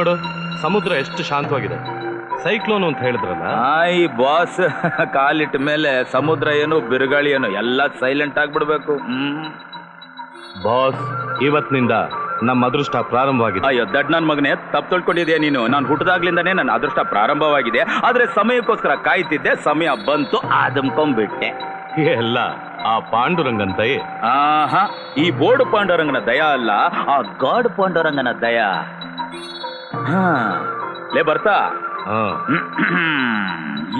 ನೋಡು ಸಮುದ್ರ ಎಷ್ಟು ಶಾಂತವಾಗಿದೆ. ಸೈಕ್ಲೋನ್ ಅಂತ ಹೇಳಿದ್ರಲ್ಲ. ಈ ಬಾಸ್ ಕಾಲಿಟ್ಟ ಮೇಲೆ ಸಮುದ್ರ ಏನು ಬಿರುಗಾಳಿ ಏನು ಎಲ್ಲ ಸೈಲೆಂಟ್ ಆಗ್ಬಿಡ್ಬೇಕು. ಹ್ಮ್. ಬಾಸ್ ಇವತ್ತಿನಿಂದ ನಮ್ಮ ಅದೃಷ್ಟ ಪ್ರಾರಂಭವಾಗಿದೆ. ಅಯ್ಯೋ ದಡ್ ನನ್ನ ಮಗನೇ ತಪ್ಪು ತಿಳ್ಕೊಂಡಿದ್ಯಾ ನೀನು? ನಾನು ಹುಟ್ಟದಾಗ್ಲಿಂದನೇ ನನ್ನ ಅದೃಷ್ಟ ಪ್ರಾರಂಭವಾಗಿದೆ. ಆದ್ರೆ ಸಮಯಕ್ಕೋಸ್ಕರ ಕಾಯ್ತಿದ್ದೆ ಸಮಯ ಬಂತು ಆದಮ್ಕೊಂಡ್ಬಿಟ್ಟೆ ಎಲ್ಲ ಆ ಪಾಂಡುರಂಗನ್ ದಯೆ. ಆಹಾ ಈ ಬೋರ್ಡ್ ಪಾಂಡುರಂಗನ ದಯ ಅಲ್ಲ ಆ ಗಾಡ್ ಪಾಂಡುರಂಗನ ದಯ. ಹಾ. ಲೇ ಬರ್ತಾ?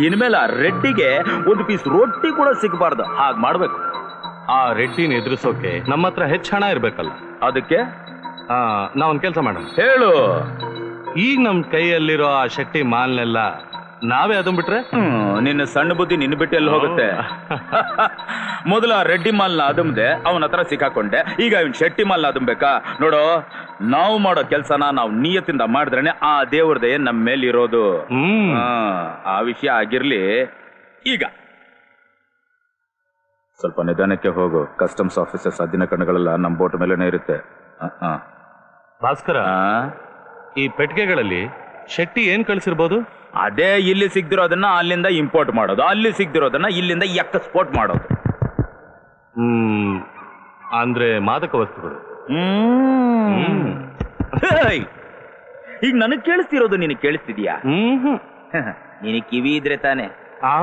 ಇನ್ಮೇಲೆ ಆ ರೆಡ್ಡಿಗೆ ಒಂದು ಪೀಸ್ ರೊಟ್ಟಿ ಕೂಡ ಸಿಗಬಾರ್ದು. ಹಾಗೆ ಮಾಡ್ಬೇಕು. ಆ ರೆಡ್ಡಿನ ಎದುರಿಸೋಕೆ ನಮ್ಮ ಹತ್ರ ಹೆಚ್ಚು ಹಣ ಇರ್ಬೇಕಲ್ಲ. ಅದಕ್ಕೆ? ನಾವೊಂದು ನಾವೊಂದ್ ಕೆಲಸ ಮಾಡೋಣ. ಹೇಳು. ಈಗ ನಮ್ ಕೈಯಲ್ಲಿರೋ ಆ ಶೆಟ್ಟಿ ಮಾಲ್ನೆಲ್ಲ ನಾವೇ ಅದನ್ ಬಿಟ್ರೆ? ನಿನ್ನ ಸಣ್ಣ ಬುದ್ಧಿ ನಿನ್ನ ಬಿಟ್ಟು ಎಲ್ಲಿ ಹೋಗುತ್ತೆ? ಮೊದಲ ರೆಡ್ಡಿ ಮಾಲ್ನ ಅದುಮ್ದೆ ಅವನ ಹತ್ರ ಸಿಕ್ಕಾಕೊಂಡೆ. ಈಗ ಇವನ್ ಶೆಟ್ಟಿ ಮಾಲ್ನ ಅದುಮ್ಬೇಕಾ ನೋಡು ನಾವು ಮಾಡೋ ಕೆಲ್ಸನ ನಾವು ನಿಯತ್ತಿಂದ ಮಾಡಿದ್ರೇನೆ ಆ ದೇವ್ರದೇ ನಮ್ಮ ಮೇಲೆ ಇರೋದು. ಆ ವಿಷಯ ಆಗಿರ್ಲಿ. ಈಗ. ಸ್ವಲ್ಪ ನಿಧಾನಕ್ಕೆ ಹೋಗು. ಕಸ್ಟಮ್ಸ್ ಆಫೀಸರ್ಸ್ ಅದಿನ ಕಣ್ಣುಗಳೆಲ್ಲ ನಮ್ಮ ಬೋಟ್ ಮೇಲೆನೆ ಇರುತ್ತೆ. ಆ, ಆ. ಭಾಸ್ಕರ ಈ ಪೆಟ್ಟಿಗೆಗಳಲ್ಲಿ ಶೆಟ್ಟಿ ಏನ್ ಕಳಿಸಿರ್ಬೋದು? ಅದೇ ಇಲ್ಲಿ ಸಿಗ್ದಿರೋದನ್ನ ಅಲ್ಲಿಂದ ಇಂಪೋರ್ಟ್ ಮಾಡೋದು. ಅಲ್ಲಿ ಸಿಗ್ದಿರೋದನ್ನ ಇಲ್ಲಿಂದ ಎಕ್ಸ್ಪೋರ್ಟ್ ಮಾಡೋದು. ಹ್ಮ್ ಅಂದ್ರೆ ಮಾದಕ ವಸ್ತುಗಳು. ಹ್ಮ್. ಹೇಯ್! ಈಗ ನನಗ್ ಕೇಳಿಸ್ತಿರೋದು ನಿನಗೆ ಕೇಳಿಸ್ತಿದ್ಯಾ? ಹ್ಮ್. ನಿನಗೆ ಕಿವಿ ಇದ್ರೆ ತಾನೆ. ಆ.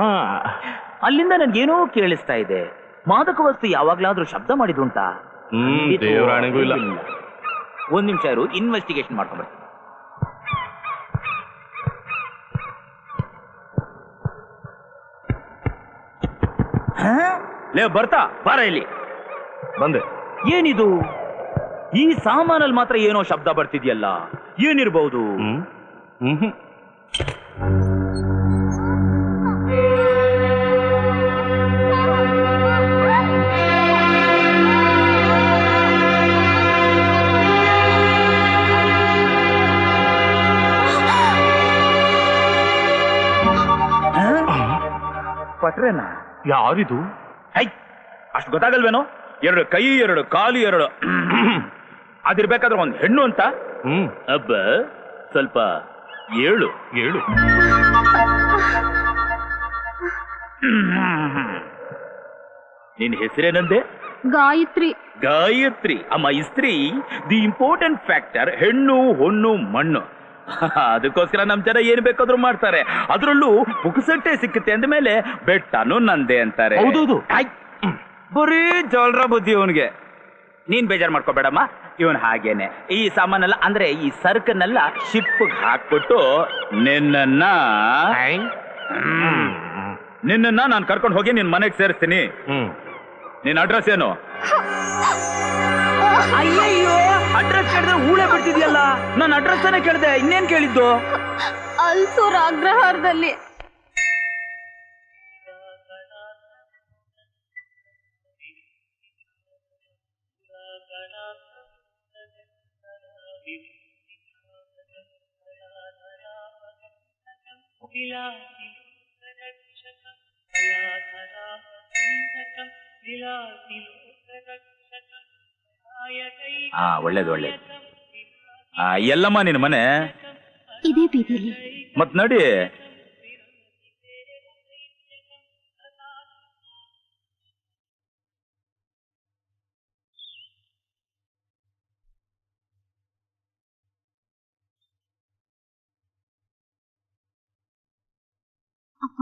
ಅಲ್ಲಿಂದ ನನ್ಗೇನೋ ಕೇಳಿಸ್ತಾ ಇದೆ. ಮಾದಕ ವಸ್ತು ಯಾವಾಗ್ಲಾದ್ರೂ ಶಬ್ದ ಮಾಡಿದುಂಟಾ ಹ್ಮ್ ದೇವರಾಣೆಗೂ ಇಲ್ಲ. ಒಂದ್ ನಿಮಿಷ ಇರು ಇನ್ವೆಸ್ಟಿಗೇಷನ್ ಮಾಡ್ಕೊಂಡ್ಬರ್ತೀನಿ ಲೇ ಬರ್ತಾ ಬಾರ ಇಲ್ಲಿ. ಬಂದೆ. ಏನಿದು? ಈ ಸಾಮಾನಲ್ಲಿ ಮಾತ್ರ ಏನೋ ಶಬ್ದ ಬರ್ತಿದ್ಯಲ್ಲ ಏನಿರ್ಬಹುದು ಪಟ್ರೇನಾ? ಯಾರಿದು? ಐ ಅಷ್ಟು ಗೊತ್ತಾಗಲ್ವೇನೋ? ಎರಡು ಕೈ ಎರಡು ಕಾಲು ಎರಡು ಅದಿರ್ಬೇಕಾದ್ರೆ ಒಂದು ಹೆಣ್ಣು ಅಂತ? ಹ್ಮ್. ಅಬ್ಬ ಸ್ವಲ್ಪ ಏಳು. ಏಳು. ನಿನ್ ಹೆಸರೇನಂದೆ? ಗಾಯತ್ರಿ. ಗಾಯತ್ರಿ. ಅಮ್ಮ ಇಸ್ತ್ರಿ ದಿ ಇಂಪಾರ್ಟೆಂಟ್ ಫ್ಯಾಕ್ಟರ್ ಹೆಣ್ಣು ಹೊಣ್ಣು ಮಣ್ಣು. ಅದಕ್ಕೋಸ್ಕರ ನಮ್ ಜನ ಏನ್ ಬೇಕಾದ್ರೂ ಮಾಡ್ತಾರೆ. ಅದ್ರಲ್ಲೂ ಪುಕ್ಸಟ್ಟೆ ಸಿಕ್ಕುತ್ತೆ ಅಂದ ಮೇಲೆ ಬೆಟ್ಟನು ನಂದೆ ಅಂತಾರೆ. ಹೌದೌದು. ಬರೀ ಜೋಲ್ರ ಬುದ್ಧಿ ಅವನ್ಗೆ ನೀನ್ ಬೇಜಾರ್ ಮಾಡ್ಕೋಬೇಡಮ್ಮ ಇವನ್ ಹಾಗೇನೆ. ಈ ಸಾಮಾನೆಲ್ಲ ಅಂದ್ರೆ ಈ ಸರ್ಕನ್ನೆಲ್ಲ ಶಿಪ್ ಹಾಕ್ಬಿಟ್ಟು ನಿನ್ನನ್ನ ನಿನ್ನ ನಿನ್ನನ್ನ ನಾನು ಕರ್ಕೊಂಡು ಹೋಗಿ ನಿನ್ ಮನೆಗೆ ಸೇರಿಸ್ತೀನಿ. ನಿನ್ ಅಡ್ರೆಸ್ ಏನು? ಅಯ್ಯಯ್ಯೋ. ಅಡ್ರೆಸ್ ಕೇಳಿದ್ರೆ ಊಳೆ ಬಿಡ್ತಿದ್ಯಲ್ಲ? ನನ್ನ ಅಡ್ರೆಸ್ ತಾನೇ ಕೇಳಿದೆ ಇನ್ನೇನ್ ಕೇಳಿದ್ದು? ಅಲ್ಸೂರ್ ಅಗ್ರಹಾರದಲ್ಲಿ. ಹಾ ಒಳ್ಳೇದು ಒಳ್ಳೇದು. ಆ ಎಲ್ಲಮ್ಮ ನಿನ್ ಮನೆ? ಇದೇ ಬೀದಿಲಿ ಮತ್ ನಡಿ. ಅಪ್ಪ.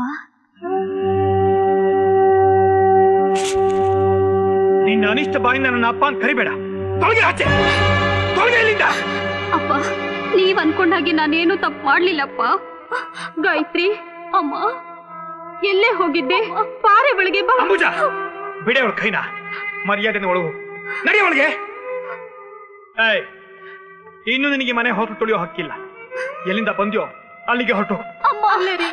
ಅನಿಷ್ಟ ಬಾಯಿಂದ ನನ್ನ ಅಪ್ಪ ಅಂತ ಕರಿಬೇಡ. ತೊಳಗೆ ಆಚೆ. ತೊಳಗೆ ಇಲ್ಲಿಂದ. ಅಪ್ಪ ನೀವ್ ಅನ್ಕೊಂಡಾಗಿ ನಾನೇನು ತಪ್ಪು ಮಾಡ್ಲಿಲ್ಲಪ್ಪ? ಗಾಯತ್ರಿ ಅಮ್ಮ ಎಲ್ಲೇ ಹೋಗಿದ್ದೆ? ಪಾರೆ ಒಳಗೆ ಬಾ. ಅಂಬುಜ ಬಿಡೆ ಅವಳ ಕೈನ. ಮರ್ಯಾದೆ ಒಳಗು. ನಡಿ ಅವಳಿಗೆ. ಏಯ್ ಇನ್ನು ನಿನಗೆ ಮನೆ ಹೊರಟು ತುಳಿಯೋ ಹಕ್ಕಿಲ್ಲ. ಎಲ್ಲಿಂದ ಬಂದ್ಯೋ ಅಲ್ಲಿಗೆ ಹೊರಟು. ಅಮ್ಮ ಅಲ್ಲೇ ರೀ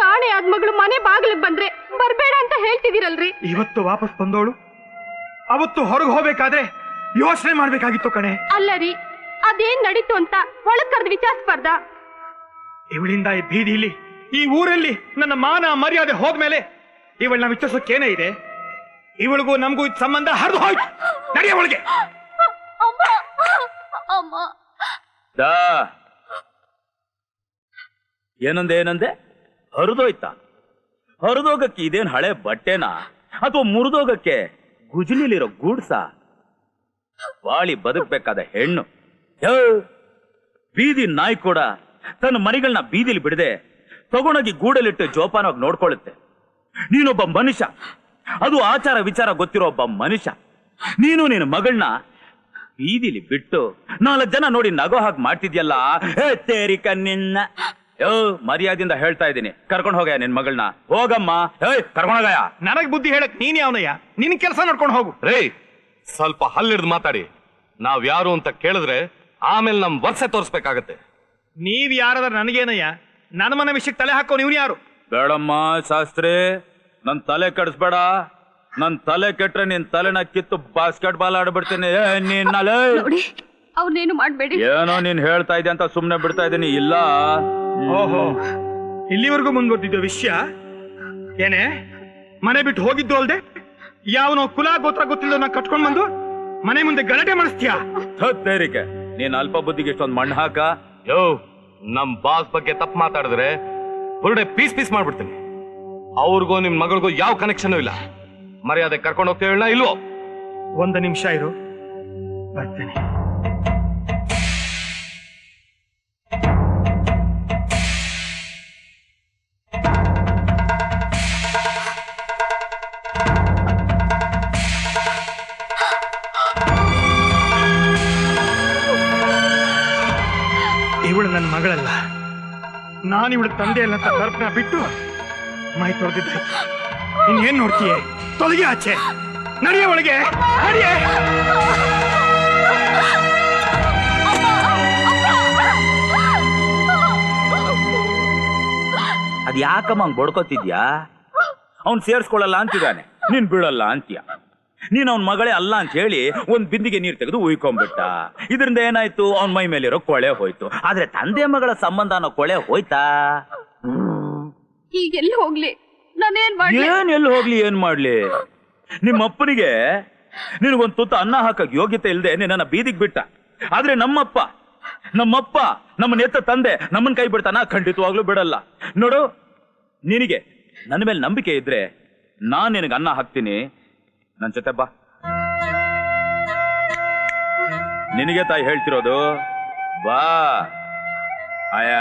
ಕಾಣೆ ಆದ್ಮಗಳು ಮನೆ ಬಾಗಿಲಿಗೆ ಬಂದ್ರೆ ಬರ್ಬೇಡ ಅಂತ ಹೇಳ್ತಿದ್ದೀರಲ್ರಿ? ಇವತ್ತು ವಾಪಸ್ ಬಂದೋಳು ಅವತ್ತು ಹೊರಗೆ ಹೋಗ್ಬೇಕಾದ್ರೆ ಯೋಚನೆ ಮಾಡ್ಬೇಕಾಗಿತ್ತು ಕಣೆ. ಅಲ್ಲ ರೀ ಅದೇನ್ ನಡೀತು ಅಂತ ಒಳಗ್ ಕರೆದು ವಿಚಾರಿಸ್ಬಾರ್ದ ಇವಳಿಂದ ಈ ಬೀದಿಲಿ ಈ ಊರಲ್ಲಿ ನನ್ನ ಮಾನ ಮರ್ಯಾದೆ ಹೋದ್ಮೇಲೆ ಇವಳನ್ನ ವಿಚಾರಿಸೋಕೇನೇ ಇದೆ? ಇವಳಿಗೂ ನಮಗೂ ಇದು ಸಂಬಂಧ ಹರಿದು ಹೋಯ್ತು. ನಡೆಯ ಒಳಗೆ ಅಮ್ಮ ಅಮ್ಮ. ದಾ. ಏನಂದೆ ಏನಂದೆ? ಹರಿದೋಯ್ತಾ? ಹರಿದೋಗಕ್ಕೆ ಇದೇನ್ ಹಳೆ ಬಟ್ಟೆನಾ? ಅಥವಾ ಮುರಿದೋಗಕ್ಕೆ ಗುಜಲಿಲಿರೋ ಗೂಡ್ಸ? ಬಾಳಿ ಬದುಕ್ಬೇಕಾದ ಹೆಣ್ಣು. ಬೀದಿ ನಾಯಿ ಕೂಡ ತನ್ನ ಮರಿಗಳನ್ನ ಬೀದಿಲಿ ಬಿಡದೆ ತಗೊಂಡೋಗಿ ಗೂಡಲಿಟ್ಟು ಜೋಪಾನವಾಗಿ ನೋಡ್ಕೊಳ್ಳುತ್ತೆ. ನೀನೊಬ್ಬ ಮನುಷ್ಯ. ಅದು ಆಚಾರ ವಿಚಾರ ಗೊತ್ತಿರೋ ಒಬ್ಬ ಮನುಷ್ಯ. ನೀನು ನಿನ್ನ ಮಗಳನ್ನ ಬೀದಿಲಿ ಬಿಟ್ಟು ನಾಲ್ಕು ಜನ ನೋಡಿ ನಗೋ ಹಾಗೆ ಮಾಡ್ತಿದ್ಯಲ್ಲ? ತೇರಿಕ ನಿನ್ನ ಯೋ ಮರ್ಯಾದಿಂದ ಹೇಳ್ತಾ ಇದ್ದೀನಿ. ಕರ್ಕೊಂಡು ಹೋಗ್ಯಾ ನಿನ್ ಮಗಳನ್ನ ಹೋಗಮ್ಮ. ಏಯ್ ಕರ್ಕೊಂಡೋಗಯ್ಯ ನನಗ್ ಬುದ್ಧಿ ಹೇಳಕ್ ನೀನ್ ಯಾವನಯ್ಯ? ನಿನ್ ಕೆಲಸ ನೋಡ್ಕೊಂಡು ಹೋಗು. ರೇ ಸ್ವಲ್ಪ ಹಲ್ಲಿಡ್ದು ಮಾತಾಡಿ. ನಾವ್ ಯಾರು ಅಂತ ಕೇಳಿದ್ರೆ ಆಮೇಲೆ ನಮ್ ವರ್ಷ ತೋರಿಸ್ಬೇಕಾಗತ್ತೆ. ನೀವ್ ಯಾರಾದ್ರ ನನಗೇನಯ್ಯ? ನನ್ನ ಮನ ವಿಷಯಕ್ಕೆ ತಲೆ ಹಾಕೋ ನೀವ್ ಯಾರು? ಬೇಡಮ್ಮ ಶಾಸ್ತ್ರಿ ನನ್ ತಲೆ ಕೆಡಿಸ್ಬೇಡ. ನನ್ ತಲೆ ಕೆಟ್ರೆ ನಿನ್ ತಲೆನ ಕಿತ್ತು ಬಾಸ್ಕೆಟ್ ಬಾಲ್ ಆಡ್ಬಿಡ್ತೀನಿ ಏ, ನಿನ್ನಲೆ ನೋಡಿ ಅವ್ರನ್ನೇನು ಮಾಡ್ಬೇಡಿ. ಏನೋ ನೀನ್ ಹೇಳ್ತಾ ಇದ್ದೆ ಅಂತ ಸುಮ್ನೆ ಬಿಡ್ತಾ ಇದ್ದೀನಿ. ಇಲ್ಲ. ಓಹೋ ಇಲ್ಲಿವರೆಗೂ ಮುಂದುವರೆದಿದ್ದ ವಿಷಯ? ಏನೇ ಮನೆ ಬಿಟ್ಟು ಹೋಗಿದ್ದು ಅಲ್ದೆ? ಯಾವನೋ ಕುಲ ಗೋತ್ರ ಗೊತ್ತಿಲ್ಲದ ಕಟ್ಕೊಂಡ್ ಬಂದು ಮನೆ ಮುಂದೆ ಗಲಾಟೆ ಮಾಡಿಸ್ತೀಯಾ? ತೇರಿಕೆ. ನೀನ್ ಅಲ್ಪ ಬುದ್ಧಿಗೆ ಇಷ್ಟೊಂದು ಮಣ್ಣು ಹಾಕ. ಯೋ ನಮ್ ಬಾಸ್ ಬಗ್ಗೆ ತಪ್ಪು ಮಾತಾಡಿದ್ರೆ ಹೊರಡೆ ಪೀಸ್ ಪೀಸ್ ಮಾಡ್ಬಿಡ್ತೀನಿ. ಅವ್ರಿಗೂ ನಿಮ್ ಮಗಳಿಗೂ ಯಾವ ಕನೆಕ್ಷನ್ ಇಲ್ಲ. ಮರ್ಯಾದೆ ಕರ್ಕೊಂಡು ಹೋಗ್ತೇವೆ ಇಲ್ವೋ? ಒಂದು ನಿಮಿಷ ಇರು. ಬರ್ತೇನೆ. ಇವಳು ನನ್ನ ಮಗಳಲ್ಲ. ನಾನು ಇವಳು ತಂದೆ ಅಲ್ಲ ಕಲ್ಪನೆ ಬಿಟ್ಟು ಮೈ ತೊಳೆದಿದ್ದಾಯ್ತು ಇನ್ನೇನ್ ನೋಡ್ತೀಯ? ತೊಲಗಿ ಆಚೆ. ನಡಿಯ ಒಳಗೆ. ನಡಿಯೇ. ಅದ್ ಯಾಕಮ್ಮ ಅವ್ನು ಬಡ್ಕೋತಿದ್ಯಾ? ಅವ್ನ್ ಸೇರ್ಸ್ಕೊಳ್ಳಲ್ಲ ಅಂತಿದ್ದಾನೆ. ನೀನ್ ಬೀಳಲ್ಲ ಅಂತೀಯ. ನೀನ್ ಅವ್ನ್ ಮಗಳೇ ಅಲ್ಲ ಅಂತ ಹೇಳಿ ಒಂದ್ ಬಿಂದಿಗೆ ನೀರ್ ತೆಗೆದು ಉಯ್ಕೊಂಡ್ಬಿಟ್ಟ. ಇದರಿಂದ ಏನಾಯ್ತು? ಅವ್ನ್ ಮೈ ಮೇಲಿರೋ ಕೊಳೆ ಹೋಯ್ತು. ಆದ್ರೆ ತಂದೆ ಮಗಳ ಸಂಬಂಧ ಅನ್ನೋ ಕೊಳೆ ಹೋಯ್ತಾ? ಈಗ ಎಲ್ಲಿ ಹೋಗ್ಲಿ? ನಾನೇನ್ ಮಾಡ್ಲಿ? ಏನ್ ಎಲ್ಲಿ ಹೋಗ್ಲಿ ಏನ್ ಮಾಡ್ಲಿ? ನಿಮ್ಮ ಅಪ್ಪನಿಗೆ ನಿನಗೊಂದ್ ತುತ್ತ ಅನ್ನ ಹಾಕಕ್ ಯೋಗ್ಯತೆ ಇಲ್ಲದೆ ನಿನ್ನ ಬೀದಿಗೆ ಬಿಟ್ಟ. ಆದ್ರೆ ನಮ್ಮಪ್ಪ ನಮ್ಮಪ್ಪ ನಮ್ಮನ್ನ ಎತ್ತ ತಂದೆ ನಮ್ಮನ್ ಕೈ ಬಿಡ್ತಾನ, ಖಂಡಿತವಾಗ್ಲೂ ಬಿಡಲ್ಲ. ನೋಡು, ನಿನಗೆ ನನ್ನ ಮೇಲೆ ನಂಬಿಕೆ ಇದ್ರೆ ನಾನ್ ನಿನಗೆ ಅನ್ನ ಹಾಕ್ತೀನಿ. ನನ್ ಜೊತೆ ಬಾ. ನಿನಗೆ ತಾಯಿ ಹೇಳ್ತಿರೋದು, ಬಾ. ಅಯ್ಯ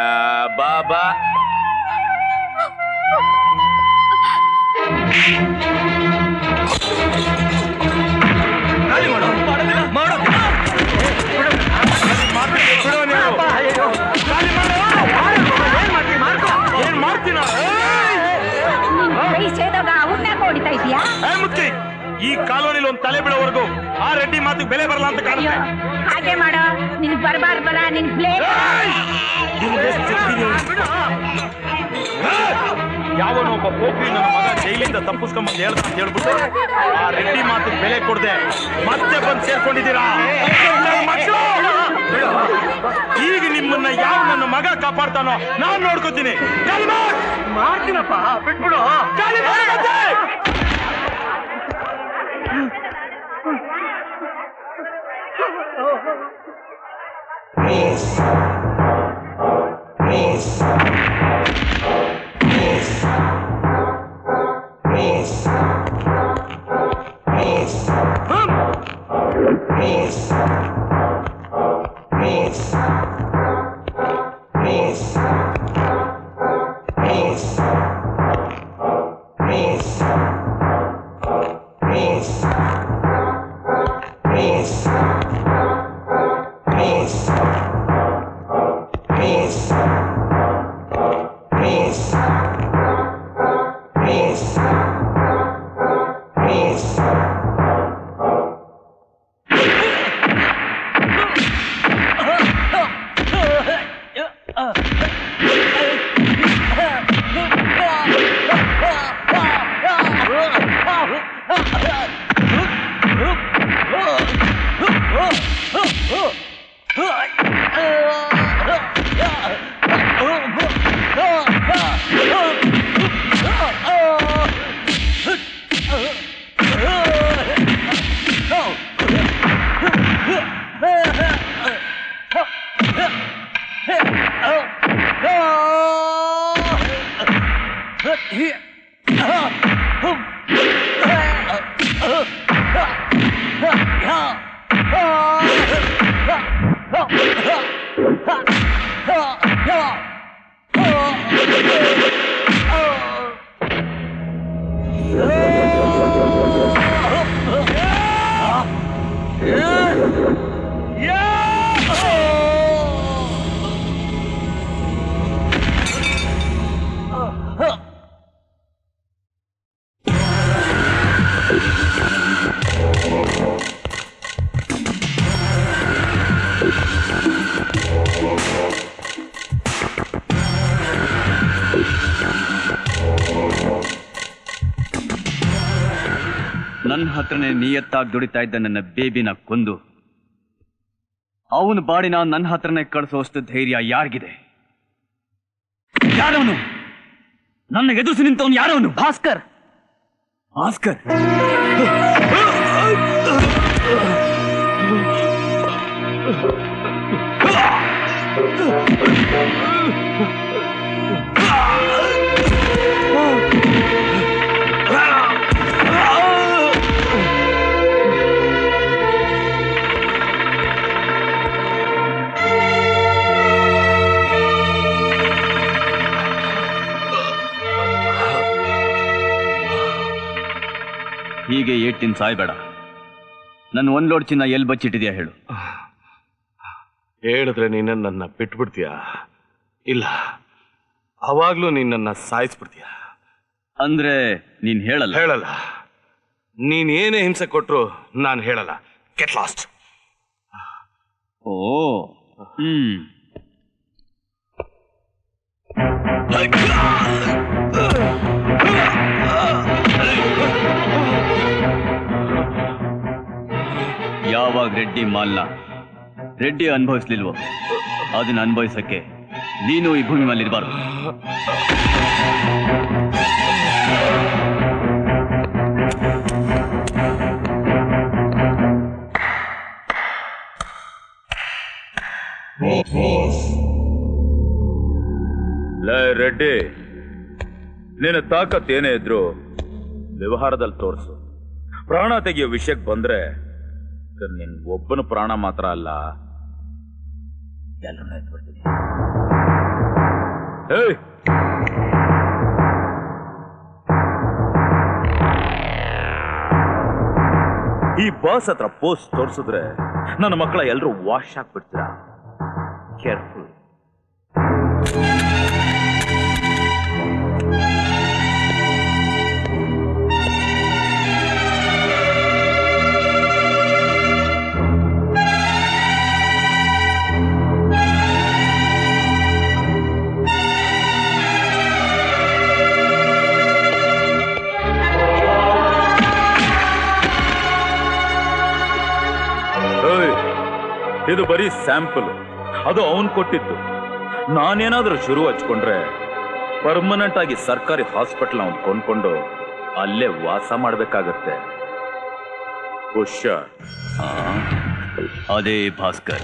ಬಾ ಬಾ. ಕೈ ಈ ಕಾಲೋನಿಲಿ ಒಂದು ತಲೆ ಬಿಡೋವರೆಗೂ ಆ ರೆಡ್ಡಿ ಮಾತು ಬೆಲೆ ಬರಲ್ಲ ಅಂತ ಕಾಣುತ್ತೆ. ಹಾಗೆ ಮಾಡೋ ನಿನ್ ಬಲ ನಿನ್ ಪ್ಲೇಟ್ ಯಾವನೋ ಒಬ್ಬ ನನ್ನ ಮಗ ಜೈಲಿಂದ ತಪ್ಪಿಸ್ಕೊಂಬಂದು ಹೇಳ್ದ ಅಂತ ಹೇಳ್ಬಿಟ್ಟು ಆ ರೆಡ್ಡಿ ಮಾತು ಬೆಲೆ ಕೊಡದೆ. ಮತ್ತೆ ಬಂದು ಸೇರ್ಕೊಂಡಿದ್ದೀರಾ? ಈಗ ನಿಮ್ಮನ್ನ ಯಾವ ನನ್ನ ಮಗ ಕಾಪಾಡ್ತಾನೋ ನಾನ್ ನೋಡ್ಕೋತೀನಿ. ಮಾಡ್ತೀನಪ್ಪ ಬಿಟ್ಬಿಡು. Isso. Isso. Isso. Isso. Isso. Isso. Isso. food. ಹತ್ರನೇ ನಿಯತ್ತಾಗಿ ದುಡಿತಾ ಇದ್ದ ನನ್ನ ಬೇಬಿನ ಕೊಂದು. ಅವನ ಬಾಡಿನ ನನ್ನ ಹತ್ರನೇ ಕಳಿಸೋಷ್ಟು ಧೈರ್ಯ ಯಾರಿಗಿದೆ? ಯಾರವನು? ನನ್ನ ಎದುರಿಸಿ ನಿಂತವನು ಯಾರವನು? ಭಾಸ್ಕರ್. ಭಾಸ್ಕರ್? ಹೀಗೆ ಏಟಿನ ಸಾಯ್ಬೇಡ. ನನ್ನ ಒಂದ್ ಲೋಡ್ ಚಿನ್ನ ಎಲ್ಲಿ ಬಚ್ಚಿಟ್ಟಿದ್ಯಾ ಹೇಳು. ಹೇಳಿದ್ರೆ ನೀನ ನನ್ನ ಬಿಟ್ಬಿಡ್ತೀಯ? ಇಲ್ಲ ಅವಾಗ್ಲೂ ನೀನ್ ನನ್ನ ಸಾಯಿಸ್ಬಿಡ್ತೀಯ? ಅಂದ್ರೆ ನೀನ್ ಹೇಳಲ್ಲ. ಹೇಳಲ್ಲ. ನೀನ್ ಏನೇ ಹಿಂಸೆ ಕೊಟ್ರು ನಾನು ಹೇಳಲ್ಲ. ಕೆಟ್ ಲಾಸ್ಟ್ ಓ ಹ್ಮ್. ಯಾವಾಗ ರೆಡ್ಡಿ ಮಾಲ್ನ ರೆಡ್ಡಿ ಅನುಭವಿಸ್ಲಿಲ್ವೋ? ಅದನ್ನ ಅನುಭವಿಸಕ್ಕೆ ನೀನು ಈ ಭೂಮಿ ಮೇಲೆ ಇರಬಾರ್ದು ರೆಡ್ಡಿ, ನಿನ್ನ ತಾಕತ್ ಏನೇ ಇದ್ರು ವ್ಯವಹಾರದಲ್ಲಿ ತೋರಿಸು. ಪ್ರಾಣ ತೆಗೆಯೋ ವಿಷಯಕ್ಕೆ ಬಂದ್ರೆ ನಿನ್ ಒಬ್ಬನ ಪ್ರಾಣ ಮಾತ್ರ ಅಲ್ಲ ಎಲ್ಲರನ್ನ ಎತ್ಬಿಡ್ತೀನಿ ಈ ಬಾಸ್ ಹತ್ರ ಪೋಸ್ಟ್ ತೋರಿಸಿದ್ರೆ ನನ್ನ ಮಕ್ಕಳ ಎಲ್ಲರೂ ವಾಶ್ ಆಗ್ಬಿಡ್ತೀರಾ? ಕೇರ್ಫುಲ್. ಬರೀ ಸ್ಯಾಂಪಲ್. ಅದು ಅವನ್ ಕೊಟ್ಟಿದ್ದು. ನಾನೇನಾದ್ರೂ ಶುರು ಹಚ್ಕೊಂಡ್ರೆ ಪರ್ಮನೆಂಟ್ ಆಗಿ ಸರ್ಕಾರಿ ಹಾಸ್ಪಿಟಲ್ ಅವನ್ ಕೊಂಡ್ಕೊಂಡು ಅಲ್ಲೇ ವಾಸ ಮಾಡ್ಬೇಕಾಗತ್ತೆ. ಹುಷಾರ್. ಅದೇ ಭಾಸ್ಕರ್.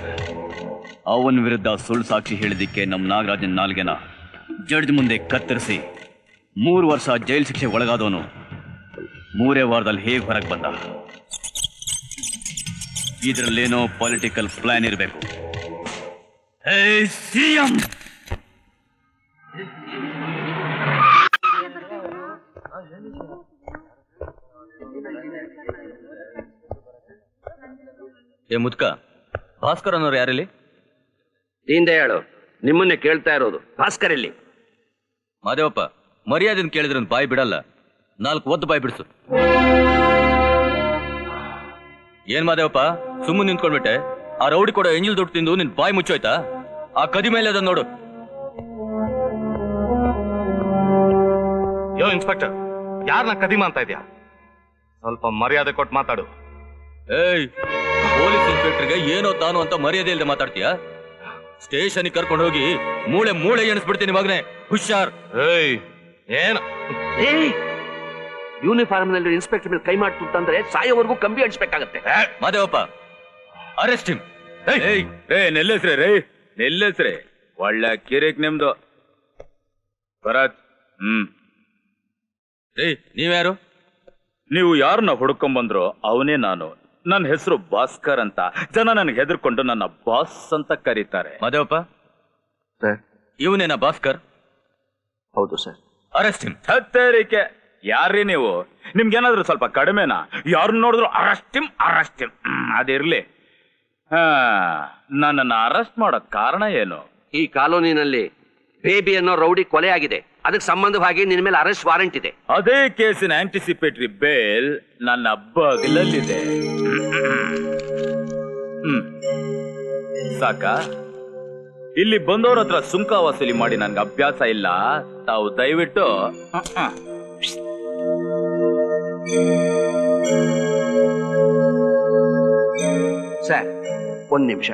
ಅವನ್ ವಿರುದ್ಧ ಸುಳ್ಳು ಸಾಕ್ಷಿ ಹೇಳಿದ್ದಕ್ಕೆ ನಮ್ಮ ನಾಗರಾಜನ್ ನಾಲ್ಗೆನ ಜಡ್ಜ್ ಮುಂದೆ ಕತ್ತರಿಸಿ ಮೂರು ವರ್ಷ ಜೈಲ್ ಶಿಕ್ಷೆ ಒಳಗಾದವನು ಮೂರೇ ವಾರದಲ್ಲಿ ಹೇಗೆ ಹೊರಗೆ ಬಂದ? ಇದರಲ್ಲೇನೋ ಪೊಲಿಟಿಕಲ್ ಪ್ಲಾನ್ ಇರಬೇಕು. ಸಿಎಂ! ಏ ಮುದ್ಕ ಭಾಸ್ಕರ್ ಅನ್ನೋರು ಯಾರಿಲ್ಲಿ? ಹಿಂದೆ ಹೇಳು. ನಿಮ್ಮನ್ನೇ ಕೇಳ್ತಾ ಇರೋದು. ಭಾಸ್ಕರ್ ಇಲ್ಲಿ ಮಾದೇವಪ್ಪ ಮರ್ಯಾದೆನ್ ಕೇಳಿದ್ರೆ ಒಂದ್ ಬಾಯಿ ಬಿಡಲ್ಲ. ನಾಲ್ಕು ಒದ್ದು ಬಾಯಿ ಬಿಡಿಸು. ಏನ್ ಮಾದೇವಪ್ಪ ಸುಮ್ಮನೆ ನಿಂತ್ಕೊಂಡ್ಬಿಟ್ಟೆ? ಆ ರೌಡಿ ಕೂಡ ಎಂಜಿಲ್ ದುಡ್ಡು ತಿಂದು ನಿನ್ ಬಾಯಿ ಮುಚ್ಚೋಯ್ತಾ? ಆ ಕದಿ ಮೇಲೆ ಅದನ್ನ ನೋಡು. ಯೋ ಇನ್ಸ್ಪೆಕ್ಟರ್ ಯಾರನ್ನ ಕದಿಮಾ ಅಂತ ಇದ್ಯಾ? ಸ್ವಲ್ಪ ಮರ್ಯಾದೆ ಕೊಟ್ಟು ಮಾತಾಡು. ಏಯ್ ಪೊಲೀಸ್ ಇನ್ಸ್ಪೆಕ್ಟರ್ಗೆ ಏನೋ ತಾನು ಅಂತ ಮರ್ಯಾದೆ ಇಲ್ಲದೆ ಮಾತಾಡ್ತೀಯಾ? ಸ್ಟೇಷನ್ ಕರ್ಕೊಂಡು ಹೋಗಿ ಮೂಳೆ ಮೂಳೆ ಎಣಿಸ್ಬಿಡ್ತೀನಿ ಮಗನೇ. ಹುಷಾರ್. ಏಯ್ ಏನ? ಯೂನಿಫಾರ್ಮ್ನಲ್ಲಿ ಇನ್ಸ್ಪೆಕ್ಟರ್ ಮೇಲೆ ಕೈ ಮಾಡ್ತು ಅಂತಂದ್ರೆ ಸಾಯೋವರೆಗೂ ಕಂಬಿ ಅಣಿಸ್ಬೇಕಾಗತ್ತೆ ಮಾದೇವಪ್ಪ ಅರೆಸ್ಟ್ ಹಿಮ್ ಏಯ್ ರೇ ನೆಲ್ಲೆಸ್ರೆ ರೇ ನೆಲ್ಲೆಸ್ರೆ. ಒಳ್ಳೆ ಕಿರಿಕ್ ನಿಮ್ದು. ಭರತ್ ಹ್ಮ್. ಏಯ್ ನೀವ್ಯಾರು? ನೀವು ಯಾರನ್ನ ಹುಡ್ಕೊಂಬಂದ್ರು ಅವನೇ ನಾನು. ನನ್ನ ಹೆಸರು ಭಾಸ್ಕರ್ ಅಂತ. ಜನ ನನಗೆ ಹೆದರ್ಕೊಂಡು ನನ್ನ ಬಾಸ್ ಅಂತ ಕರೀತಾರೆ. ಮಾದೇವಪ್ಪ? ಸರ್. ಇವನೇನ ಭಾಸ್ಕರ್? ಹೌದು ಸರ್. Arrest him ಹತ್ತೇರಿಕೆ. ಯಾರ್ರೀ ನೀವು? ನಿಮ್ಗೇನಾದ್ರೂ ಸ್ವಲ್ಪ ಕಡಿಮೆನಾ? ಯಾರು ನೋಡಿದ್ರು ಅರೆಸ್ಟಿಮ್ ಅರೆಸ್ಟಿಮ್ ಅದಿರ್ಲಿ. ಹಾ ನನ್ನನ್ನು ಅರೆಸ್ಟ್ ಮಾಡೋ ಕಾರಣ ಏನು? ಈ ಕಾಲೋನಿನಲ್ಲಿ ಬೇಬಿ ಅನ್ನೋ ರೌಡಿ ಕೊಲೆ ಆಗಿದೆ. ಅದಕ್ಕೆ ಸಂಬಂಧವಾಗಿ ನಿನ್ನ ಮೇಲೆ ಅರೆಸ್ಟ್ ವಾರೆಂಟ್ ಇದೆ. ಅದೇ ಕೇಸಿನ ಆಂಟಿಸಿಪೇಟರಿ ಬೇಲ್ ನನ್ನ ಬಗ್ಲಲ್ಲಿದೆ. ಹ್ಮ್. ಸಾಕ? ಇಲ್ಲಿ ಬಂದವ್ರ ಹತ್ರ ಸುಂಕ ವಸೂಲಿ ಮಾಡಿ ನನ್ಗೆ ಅಭ್ಯಾಸ ಇಲ್ಲ. ತಾವು ದಯವಿಟ್ಟು. ಸರ್ ಒಂದ್ ನಿಮಿಷ.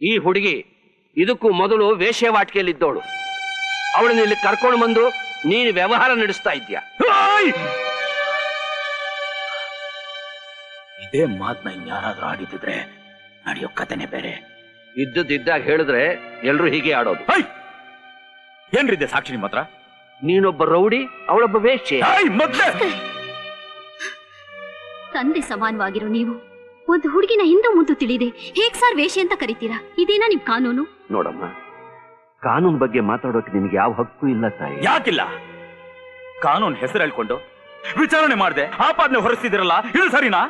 ಈ ಹುಡುಗಿ ಇದಕ್ಕೂ ಮೊದಲು ವೇಶ್ಯವಾಟಿಕೆಯಲ್ಲಿದ್ದವಳು ಅವಳನ್ನ ಇಲ್ಲಿ ಕರ್ಕೊಂಡು ಬಂದು ನೀನು ವ್ಯವಹಾರ ನಡೆಸ್ತಾ ಇದ್ಯಾ ಆಯ್! ಇದೇ ಮಾತನ್ನ ಇನ್ಯಾರಾದ್ರೂ ಆಡಿದ್ರೆ ನಡೆಯೋ ಕಥೆನೆ ಬೇರೆ. ಇದ್ದದ್ದಿದ್ದಾಗ ಹೇಳಿದ್ರೆ ಎಲ್ರು ಹೀಗೆ ಆಡೋದು. ಏನ್ರಿದೆ ಸಾಕ್ಷಿ ನಿಮ್ಮ ಹತ್ರ ನೀನೊಬ್ಬ ರೌಡಿ ಅವಳೊಬ್ಬ ವೇಶ್ಯೆ. ಮತ್ತೆ ತಂದೆ ಸಮಾನವಾಗಿರೋ ನೀವು. ಒಂದು ಹುಡುಗಿನ ಹಿಂದೆ ಮುಂದೆ ತಿಳಿದೆ. ಹೇಗ್ ಸರ್ ವೇಷ ಅಂತ ಕರಿತೀರಾ? ಇದೇನಾ ನಿಮ್ ಕಾನೂನು? ನೋಡಮ್ಮ ಕಾನೂನು ಬಗ್ಗೆ ಮಾತಾಡೋಕೆ ನಿನಗೆ ಯಾವ ಹಕ್ಕು ಇಲ್ಲ ತಾಯಿ. ಯಾಕಿಲ್ಲ? ಕಾನೂನು ಹೆಸರು ಹೇಳ್ಕೊಂಡು ವಿಚಾರಣೆ ಮಾಡದೆ. ಆಪಾದನೆ ಹೊರಸ್ತಿದಿರಲ್ಲ ಇದು ಸರಿನಾ?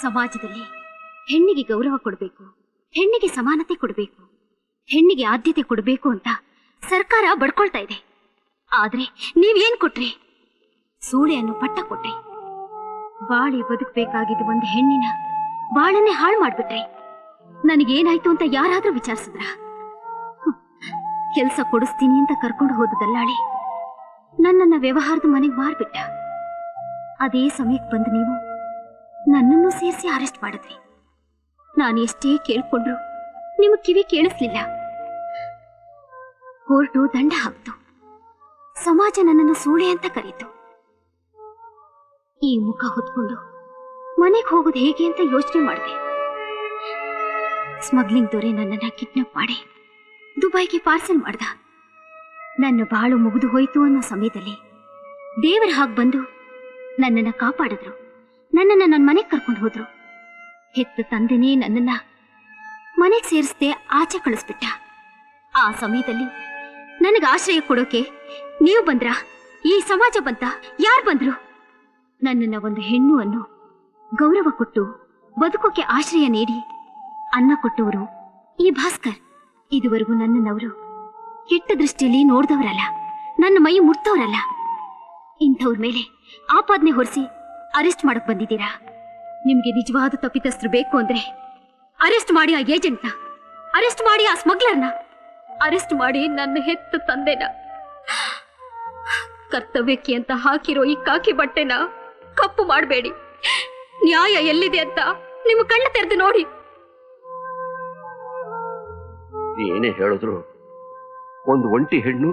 ಸಮಾಜದಲ್ಲಿ ಹೆಣ್ಣಿಗೆ ಗೌರವ ಕೊಡಬೇಕು ಹೆಣ್ಣಿಗೆ ಸಮಾನತೆ ಕೊಡಬೇಕು ಹೆಣ್ಣಿಗೆ ಆದ್ಯತೆ ಕೊಡಬೇಕು ಅಂತ ಸರ್ಕಾರ ಬಡ್ಕೊಳ್ತಾ ಇದೆ. ಆದ್ರೆ ನೀವೇನ್ ಕೊಟ್ರಿ? ಸೂಳೆಯನ್ನು ಪಟ್ಟ ಕೊಟ್ರಿ. ಬಾಳಿ ಬದುಕಬೇಕಾಗಿದ್ದು ಒಂದು ಹೆಣ್ಣಿನ ಬಾಳನ್ನೇ ಹಾಳು ಮಾಡ್ಬಿಟ್ರಿ. ನನಗೇನಾಯ್ತು ಅಂತ ಯಾರಾದ್ರೂ ವಿಚಾರಿಸಿದ್ರ? ಕೆಲ್ಸ ಕೊಡಿಸ್ತೀನಿ ಅಂತ ಕರ್ಕೊಂಡು ಹೋದ ದಲ್ಲಾಳಿ ನನ್ನನ್ನ ವ್ಯವಹಾರದ ಮನೆಗೆ ಮಾರ್ಬಿಟ್ಟ. ಅದೇ ಸಮಯಕ್ಕೆ ಬಂದು ನೀವು ನನ್ನನ್ನು ಸೇರಿಸಿ ಅರೆಸ್ಟ್ ಮಾಡಿದ್ರಿ. ನಾನು ಎಷ್ಟೇ ಕೇಳ್ಕೊಂಡ್ರು ನಿಮ್ಮ ಕಿವಿ ಕೇಳಿಸ್ಲಿಲ್ಲ. ಕೋರ್ಟು ದಂಡ ಹಾಕ್ತು. ಸಮಾಜ ನನ್ನನ್ನು ಸೂಳೆ ಅಂತ ಕರೀತು. ಈ ಮುಖ ಹೊತ್ಕೊಂಡು ಮನೆಗೆ ಹೋಗೋದು ಹೇಗೆ ಅಂತ ಯೋಚನೆ ಮಾಡಿದೆ. ಸ್ಮಗ್ಲಿಂಗ್ ದೊರೆ ನನ್ನನ್ನ ಕಿಡ್ನಾಪ್ ಮಾಡಿ ದುಬೈಗೆ ಪಾರ್ಸಲ್ ಮಾಡ್ದ. ನನ್ನ ಬಾಳು ಮುಗಿದು ಹೋಯ್ತು ಅನ್ನೋ ಸಮಯದಲ್ಲಿ ದೇವರ ಹಾಗೆ ಬಂದು ನನ್ನನ್ನ ಕಾಪಾಡಿದ್ರು. ನನ್ನನ್ನ ನನ್ನ ಮನೆಗೆ ಕರ್ಕೊಂಡು ಹೋದ್ರು. ಹೆತ್ತ ತಂದೆನೇ ನನ್ನನ್ನ ಮನೆಗೆ ಸೇರಿಸದೆ ಆಚೆ ಕಳಿಸ್ಬಿಟ್ಟ. ಆ ಸಮಯದಲ್ಲಿ ನನಗೆ ಆಶ್ರಯ ಕೊಡೋಕೆ ನೀವು ಬಂದ್ರ? ಈ ಸಮಾಜ ಬಂತ? ಯಾರು ಬಂದ್ರು? ನನ್ನನ್ನ ಒಂದು ಹೆಣ್ಣು ಅನ್ನು ಗೌರವ ಕೊಟ್ಟು ಬದುಕೋಕೆ ಆಶ್ರಯ ನೀಡಿ ಅನ್ನ ಕೊಟ್ಟವರು ಈ ಭಾಸ್ಕರ್. ಇದುವರೆಗೂ ನನ್ನನ್ನವರು ಕೆಟ್ಟ ದೃಷ್ಟಿಯಲ್ಲಿ ನೋಡ್ದವರಲ್ಲ, ನನ್ನ ಮೈ ಮುಟ್ತವರಲ್ಲ ಇಂಥವ್ರ ಮೇಲೆ ಆಪಾದನೆ ಹೊರಿಸಿ ಅರೆಸ್ಟ್ ಮಾಡಕ್ ಬಂದಿದ್ದೀರಾ? ನಿಮ್ಗೆ ನಿಜವಾದ ತಪ್ಪಿತಸ್ಥರು ಬೇಕು ಅಂದ್ರೆ ಅರೆಸ್ಟ್ ಮಾಡಿ ಆ ಏಜೆಂಟ್ನ, ಅರೆಸ್ಟ್ ಮಾಡಿ ಆ ಸ್ಮಗ್ಲರ್ನ. ಅರೆಸ್ಟ್ ಮಾಡಿ ನನ್ನ ಹೆತ್ತ ತಂದೆನ. ಕರ್ತವ್ಯಕ್ಕೆ ಅಂತ ಹಾಕಿರೋ ಈ ಕಾಕಿ ಬಟ್ಟೆನ ಕಪ್ಪು ಮಾಡಬೇಡಿ. ನ್ಯಾಯ ಎಲ್ಲಿದೆ ಅಂತ ನಿಮ್ಮ ಕಣ್ಣು ತೆರೆದು ನೋಡಿ. ಏನೇ ಹೇಳಿದ್ರು ಒಂದು ಒಂಟಿ ಹೆಣ್ಣು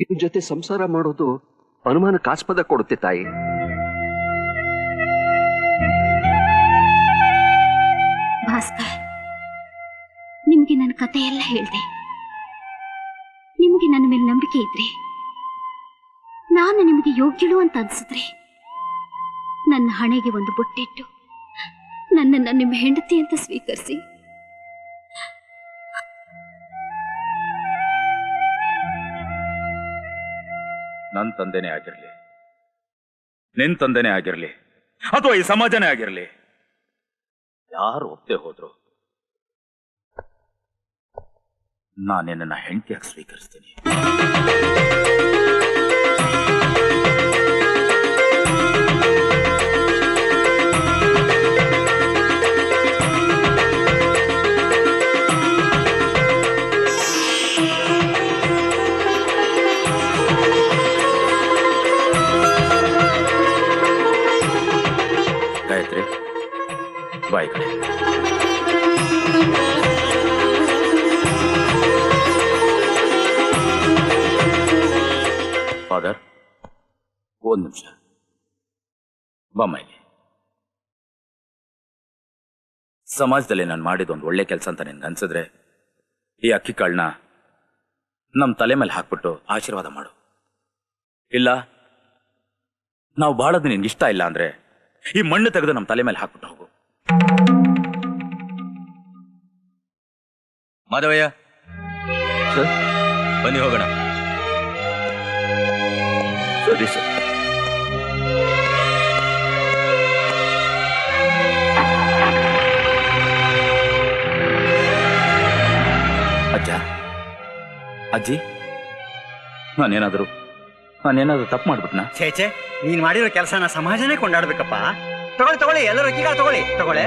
ಇದ್ರ ಜೊತೆ ಸಂಸಾರ ಮಾಡೋದು ಅನುಮಾನಕ್ಕಾಸ್ಪದ ಕೊಡುತ್ತೆ ತಾಯಿ. ಭಾಸ್ಕರ್ ನಿಮ್ಗೆ ನನ್ನ ಕತೆ ಎಲ್ಲ ಹೇಳ್ದೆ. ನಿಮಗೆ ನನ್ನ ಮೇಲೆ ನಂಬಿಕೆ ಇದ್ರೆ? ನಾನು ನಿಮಗೆ ಯೋಗ್ಯಳು ಅಂತ ಅನ್ಸಿದ್ರೆ? ನನ್ನ ಹಣೆಗೆ ಒಂದು ಬೊಟ್ಟಿಟ್ಟು ನನ್ನನ್ನ ನಿಮ್ಮ ಹೆಂಡತಿ ಅಂತ ಸ್ವೀಕರಿಸಿ. ನನ್ನ ತಂದೆನೇ ಆಗಿರಲಿ. ನಿನ್ ತಂದೆನೇ ಆಗಿರಲಿ. ಅಥವಾ ಈ ಸಮಾಜನೇ ಆಗಿರಲಿ. ಯಾರು ಒಪ್ಪದೆ ಹೋದ್ರು? ನಾನಿನ್ನ ಹೆಂಡತಿಯಾಗಿ ಸ್ವೀಕರಿಸ್ತೀನಿ. ಗಾಯತ್ರಿ ಬಾಯ್ ಕಡೆ ಫಾದರ್ ಬಮ್ಮ ಇಲ್ಲಿ ಸಮಾಜದಲ್ಲಿ ನಾನು ಮಾಡಿದೊಂದು ಒಳ್ಳೆ ಕೆಲಸ ಅಂತ ನಿನ್ಗೆ ಅನ್ಸಿದ್ರೆ ಈ ಅಕ್ಕಿ ಕಾಳನ್ನ ನಮ್ಮ ತಲೆ ಮೇಲೆ ಹಾಕ್ಬಿಟ್ಟು ಆಶೀರ್ವಾದ ಮಾಡು. ಇಲ್ಲ ನಾವು ಬಾಳೋದು ನಿನ್ಗೆ ಇಷ್ಟ ಇಲ್ಲ ಅಂದ್ರೆ ಈ ಮಣ್ಣು ತೆಗೆದು ನಮ್ಮ ತಲೆ ಮೇಲೆ ಹಾಕ್ಬಿಟ್ಟು ಹೋಗು. ಮಾಧವಯ್ಯ. ಬನ್ನಿ ಹೋಗೋಣ. ಸರಿ ಸರ್. ಅಜ್ಜಿ, ನಾನೇನಾದರೂ ನಾನೇನಾದರೂ ತಪ್ಪು ಮಾಡ್ಬಿಟ್ನಾ? ಛೇಚೆ ನೀನ್ ಮಾಡಿರೋ ಕೆಲಸನ ಸಮಾಜನೇ ಕೊಂಡಾಡ್ಬೇಕಪ್ಪ. ತಗೊಳ್ಳಿ ತಗೊಳ್ಳಿ, ಎಲ್ಲರೂ ಈಗ ತಗೊಳ್ಳಿ ತಗೊಳ್ಳಿ.